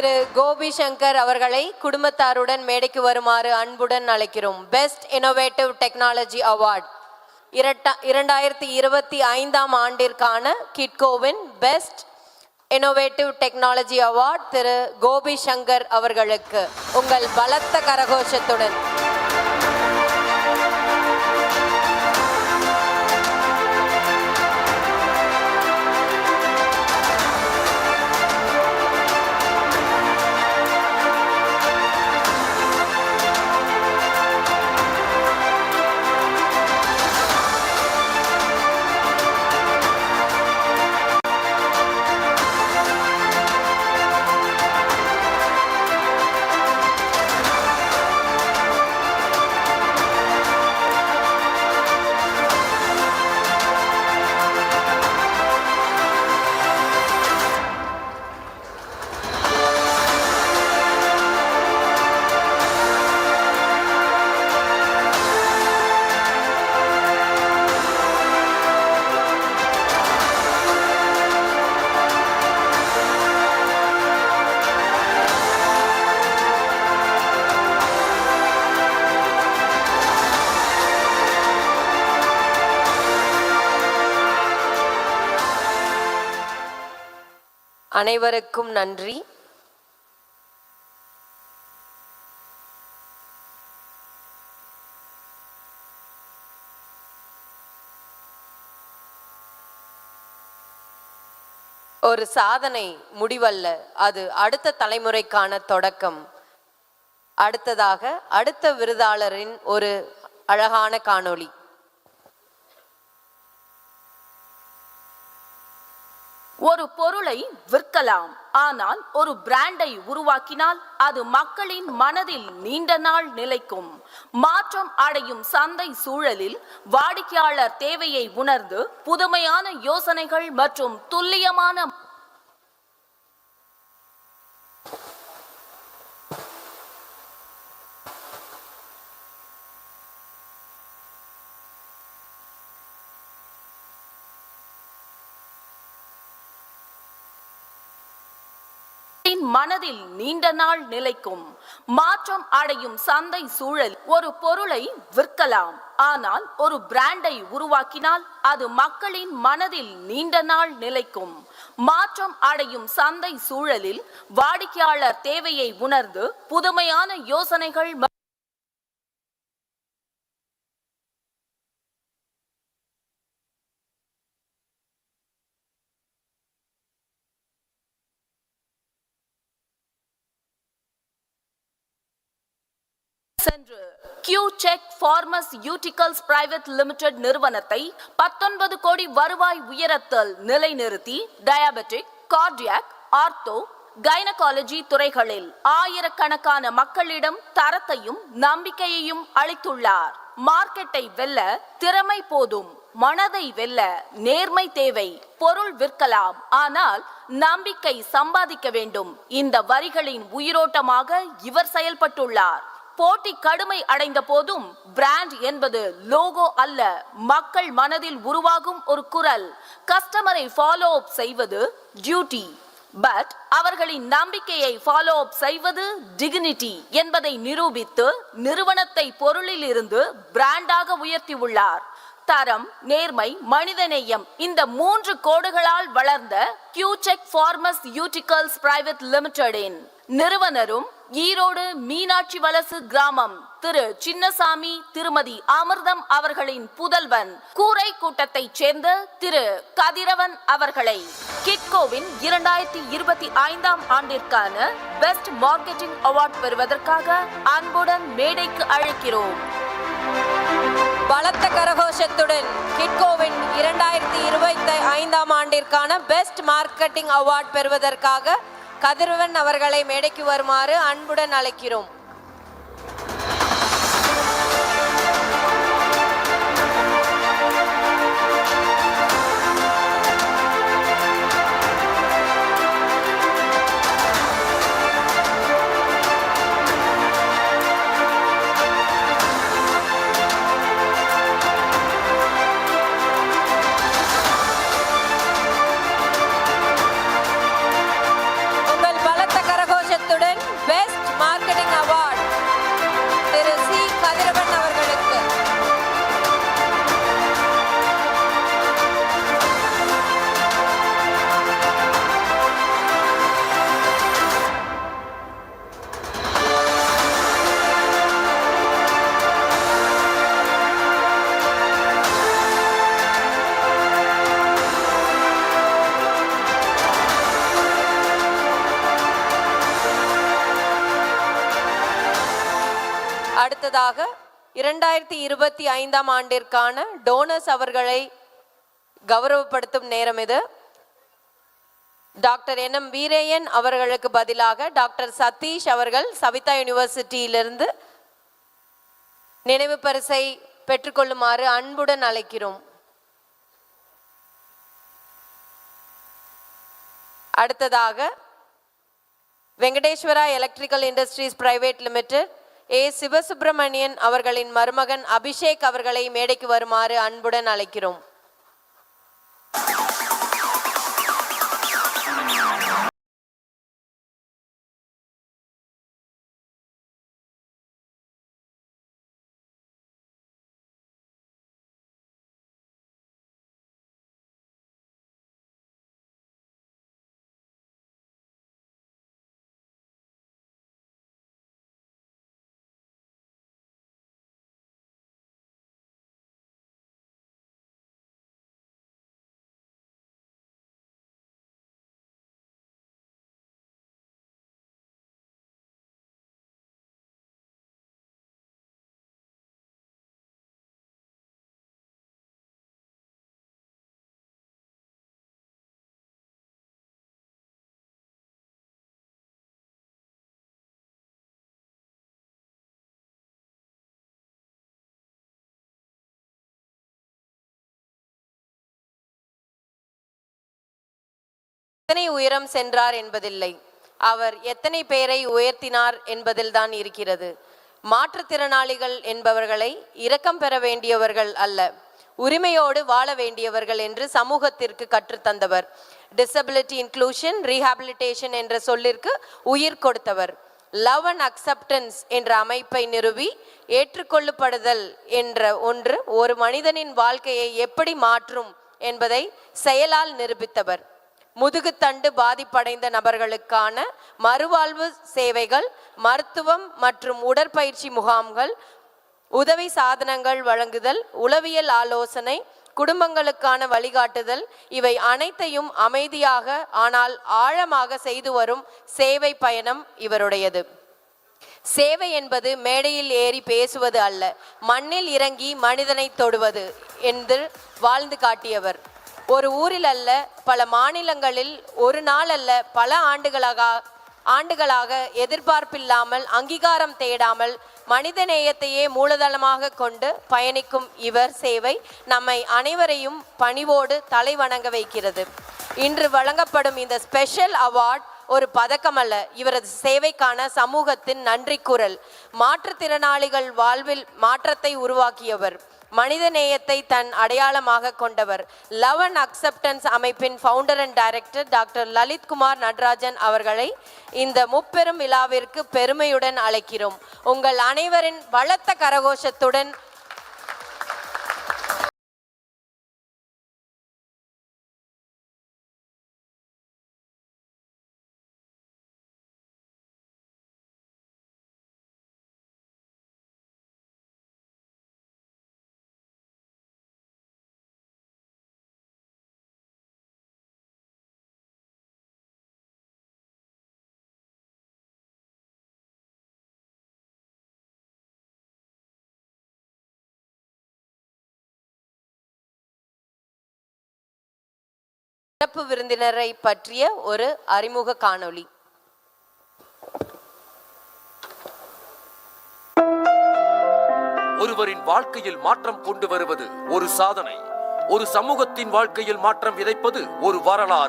திரு கோபி சங்கர் அவர்களை குடும்பத்தாருடன் மேடைக்கு வருமாறு அன்புடன் அழைக்கிறோம். பெஸ்ட் இனோவேட்டிவ் டெக்னாலஜி அவார்ட் இரட்டா இரண்டாயிரத்தி இருபத்தி ஐந்தாம் ஆண்டிற்கான கிட்கோவின் பெஸ்ட் இனோவேட்டிவ் டெக்னாலஜி அவார்ட் திரு கோபி சங்கர் அவர்களுக்கு. உங்கள் பலத்த கரகோஷத்துடன். அனைவருக்கும் நன்றி. ஒரு சாதனை முடிவல்ல. அது அடுத்த தலைமுறைக்கான தொடக்கம். அடுத்ததாக அடுத்த விருதாளரின் ஒரு அழகான காணொளி. ஒரு பொருளை விற்கலாம். ஆனால் ஒரு பிராண்டை உருவாக்கினால் அது மக்களின் மனதில் நீண்ட நாள் நிலைக்கும். மாற்றம் அடையும் சந்தை சூழலில் வாடிக்கையாளர் தேவையை உணர்ந்து புதுமையான யோசனைகள் மற்றும் துல்லியமான மனதில் நீண்ட நாள் நிலைக்கும். மாற்றம் அடையும் சந்தை சூழல் ஒரு பொருளை விற்கலாம். ஆனால் ஒரு பிராண்டை உருவாக்கினால் அது மக்களின் மனதில் நீண்ட நாள் நிலைக்கும். மாற்றம் அடையும் சந்தை சூழலில் வாடிக்கையாளர் தேவையை உணர்ந்து புதுமையான யோசனைகள் சென்று Q check pharmaceuticals private limited நிறுவனத்தை பத்தொன்பது கோடி வருவாய் உயரத்தில் நிலைநிறுத்தி டயாபெட்டிக் கார்டியாக் ஆர்த்தோ கைனகாலஜி துறைகளில் ஆயிரக்கணக்கான மக்களிடம் தரத்தையும் நம்பிக்கையையும் அளித்துள்ளார். மார்க்கெட்டை வெல்ல திறமை போதும் மனதை வெல்ல நேர்மை தேவை பொருள் விற்கலாம். ஆனால் நம்பிக்கை சம்பாதிக்க வேண்டும். இந்த வரிகளின் உயிரோட்டமாக இவர் செயல்பட்டுள்ளார். போட்டி கடுமை அடைந்த போதும் பிராண்ட் என்பது லோகோ அல்ல மக்கள் மனதில் உருவாகும் ஒரு குரல். கஸ்டமரை ஃபாலோ அப் செய்வது டியூட்டி பட் அவர்களின் நம்பிக்கையை ஃபாலோ அப் செய்வது டிக்னிட்டி என்பதை நிரூபித்து நிறுவனத்தை பொருளில் இருந்து பிராண்டாக உயர்த்தியுள்ளார் தரம் நேர்மை மனிதநேயம் இந்த மூன்று கோடுகளால் வளர்ந்த கியூசெக் ஃபார்மஸ் யூட்டிகல்ஸ் பிரைவேட் லிமிடெடின் நிறுவனரும் ஈரோடு மீனாட்சி வலசு கிராமம். திரு சின்னசாமி திருமதி அமிர்தம் அவர்களின் புதல்வன். கூரை கூட்டத்தைச் சேர்ந்த திரு கதிரவன் அவர்களை கிட்கோவின் இரண்டாயிரத்தி இருபத்தி ஐந்தாம் ஆண்டிற்கான பெஸ்ட் மார்க்கெட்டிங் அவார்ட் பெறுவதற்காக அன்புடன் மேடைக்கு அழைக்கிறோம். பலத்த கரகோஷத்துடன் கிட்கோவின் இரண்டாயிரத்தி இருபத்தி ஐந்தாம் ஆண்டிற்கான பெஸ்ட் மார்க்கெட்டிங் அவார்ட் பெறுவதற்காக கதிரவன் அவர்களை மேடைக்கு வருமாறு அன்புடன் அழைக்கிறோம். அடுத்ததாக இரண்டாயிரத்தி இருபத்தி ஐந்தாம் ஆண்டிற்கான டோனர்ஸ் அவர்களை கௌரவப்படுத்தும் நேரம் இது. டாக்டர் என் எம் வீரேயன் அவர்களுக்கு பதிலாக டாக்டர் சதீஷ் அவர்கள் சவிதா யூனிவர்சிட்டியிலிருந்து நினைவு பரிசை பெற்றுக்கொள்ளுமாறு அன்புடன் அழைக்கிறோம். அடுத்ததாக Venkateswara electrical industries private limited A Sivasubramanian அவர்களின் மருமகன் அபிஷேக் அவர்களை மேடைக்கு வருமாறு அன்புடன் அழைக்கிறோம். எத்தனை உயரம் சென்றார் என்பதில்லை. அவர் எத்தனை பேரை உயர்த்தினார் என்பதில்தான் இருக்கிறது. மாற்றுத்திறனாளிகள் என்பவர்களை இரக்கம் பெற வேண்டியவர்கள் அல்ல. உரிமையோடு வாழ வேண்டியவர்கள் என்று சமூகத்திற்கு கற்றுத்தந்தவர் டிசபிலிட்டி இன்க்ளூஷன் ரீஹாபிலிட்டேஷன் என்ற சொல்லிற்கு உயிர் கொடுத்தவர். லவ் அண்ட் அக்செப்டன்ஸ் என்ற அமைப்பை நிறுவி ஏற்றுக்கொள்ளப்படுதல் என்ற ஒன்று ஒரு மனிதனின் வாழ்க்கையை எப்படி மாற்றும் என்பதை செயலால் நிரூபித்தவர். முதுகுத்தண்டு பாதிப்படைந்த நபர்களுக்கான மறுவாழ்வு சேவைகள் மருத்துவம் மற்றும் உடற்பயிற்சி முகாம்கள் உதவி சாதனங்கள் வழங்குதல் உளவியல் ஆலோசனை குடும்பங்களுக்கான வழிகாட்டுதல் இவை அனைத்தையும் அமைதியாக ஆனால் ஆழமாக செய்து வரும் சேவை பயணம் இவருடையது. சேவை என்பது மேடையில் ஏறி பேசுவது அல்ல மண்ணில் இறங்கி மனிதனை தொடுவது என்று வாழ்ந்து காட்டியவர். ஒரு ஊரில் அல்ல பல மாநிலங்களில் ஒரு நாள் அல்ல பல ஆண்டுகளாக ஆண்டுகளாக எதிர்பார்ப்பில்லாமல் அங்கீகாரம் தேடாமல் மனித நேயத்தையே மூலதனமாக கொண்டு பயணிக்கும் இவர் சேவை நம்மை அனைவரையும் பணிவோடு தலை வணங்க வைக்கிறது. இன்று வழங்கப்படும் இந்த ஸ்பெஷல் அவார்ட் ஒரு பதக்கம் அல்ல இவரது சேவைக்கான சமூகத்தின் நன்றி குரல். மாற்றுத்திறனாளிகள் வாழ்வில் மாற்றத்தை உருவாக்கியவர். மனித நேயத்தை தன் அடையாளமாக கொண்டவர். லவ் அண்ட் அக்செப்டன்ஸ் அமைப்பின் founder and director doctor Lalith Kumar Natarajan அவர்களை இந்த முப்பெரும் விழாவிற்கு பெருமையுடன் அழைக்கிறோம். உங்கள் அனைவரின் பலத்த கரகோஷத்துடன் சிறப்பு விருந்தினரை பற்றிய ஒரு அறிமுக காணொளி. ஒருவரின் வாழ்க்கையில் மாற்றம் கொண்டு வருவது ஒரு சாதனை. ஒரு சமூகத்தின் வாழ்க்கையில் மாற்றம் விதைப்பது ஒரு வரலாறு.